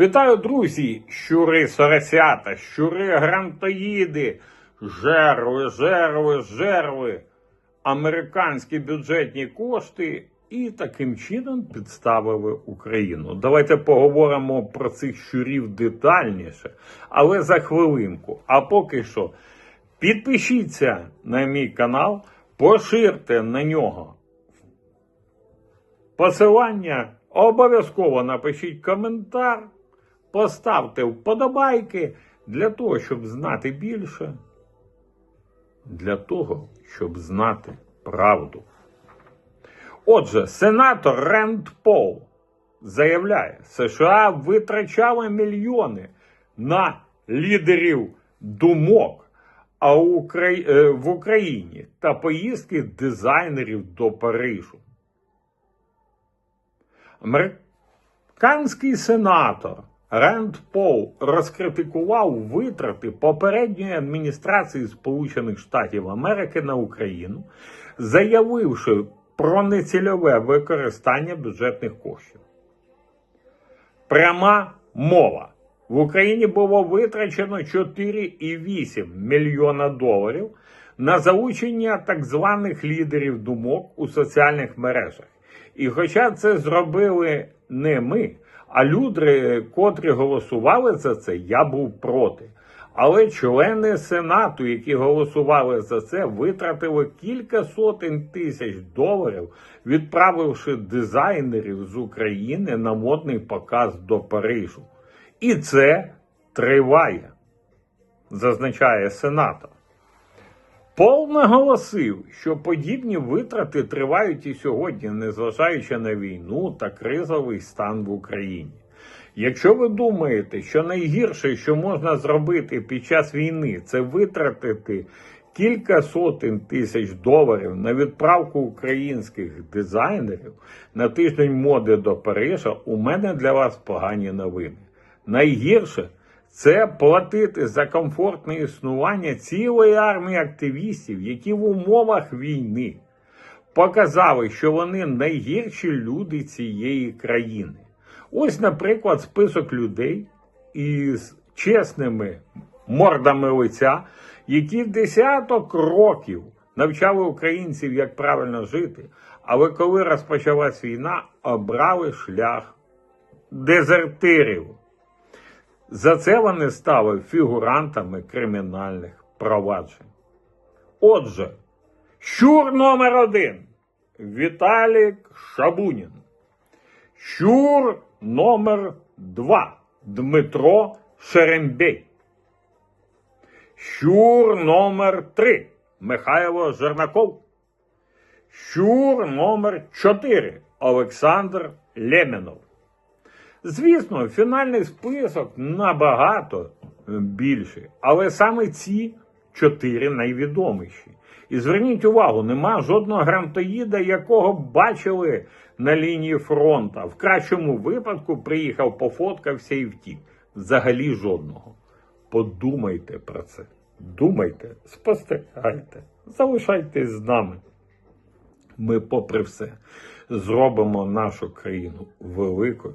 Вітаю, друзі! Щури соросята, щури грантоїди, жерви, жерви, жерви, американські бюджетні кошти і таким чином підставили Україну. Давайте поговоримо про цих щурів детальніше, але за хвилинку. А поки що підпишіться на мій канал, поширте на нього посилання. Обов'язково напишіть коментар, поставте вподобайки для того, щоб знати більше, для того, щоб знати правду. Отже, сенатор Ренд Пол заявляє, США витрачали мільйони на лідерів думок а е, в Україні та поїздки дизайнерів до Парижу. Американський сенатор Ренд Пол розкритикував витрати попередньої адміністрації Сполучених Штатів Америки на Україну, заявивши про нецільове використання бюджетних коштів. Пряма мова. В Україні було витрачено 4,8 мільйона доларів на залучення так званих лідерів думок у соціальних мережах. І хоча це зробили не ми, а люди, котрі голосували за це, я був проти. Але члени Сенату, які голосували за це, витратили кілька сотень тисяч доларів, відправивши дизайнерів з України на модний показ до Парижу. І це триває, зазначає сенатор. Пол наголосив, що подібні витрати тривають і сьогодні, незважаючи на війну та кризовий стан в Україні. Якщо ви думаєте, що найгірше, що можна зробити під час війни, це витратити кілька сотень тисяч доларів на відправку українських дизайнерів на тиждень моди до Парижа, у мене для вас погані новини. Найгірше це платити за комфортне існування цілої армії активістів, які в умовах війни показали, що вони найгірші люди цієї країни. Ось, наприклад, список людей із чесними мордами лиця, які десяток років навчали українців, як правильно жити, але коли розпочалась війна, обрали шлях дезертирів. За це вони стали фігурантами кримінальних проваджень. Отже, щур номер один Віталік Шабунін. Щур номер два Дмитро Шерембей. Щур номер три Михайло Жернаков. Щур номер 4 Олександр Лємінов. Звісно, фінальний список набагато більший, але саме ці чотири найвідоміші. І зверніть увагу, нема жодного грантоїда, якого бачили на лінії фронту. В кращому випадку приїхав, пофоткався і втік. Взагалі жодного. Подумайте про це. Думайте, спостерігайте, залишайтесь з нами. Ми, попри все, зробимо нашу країну великою,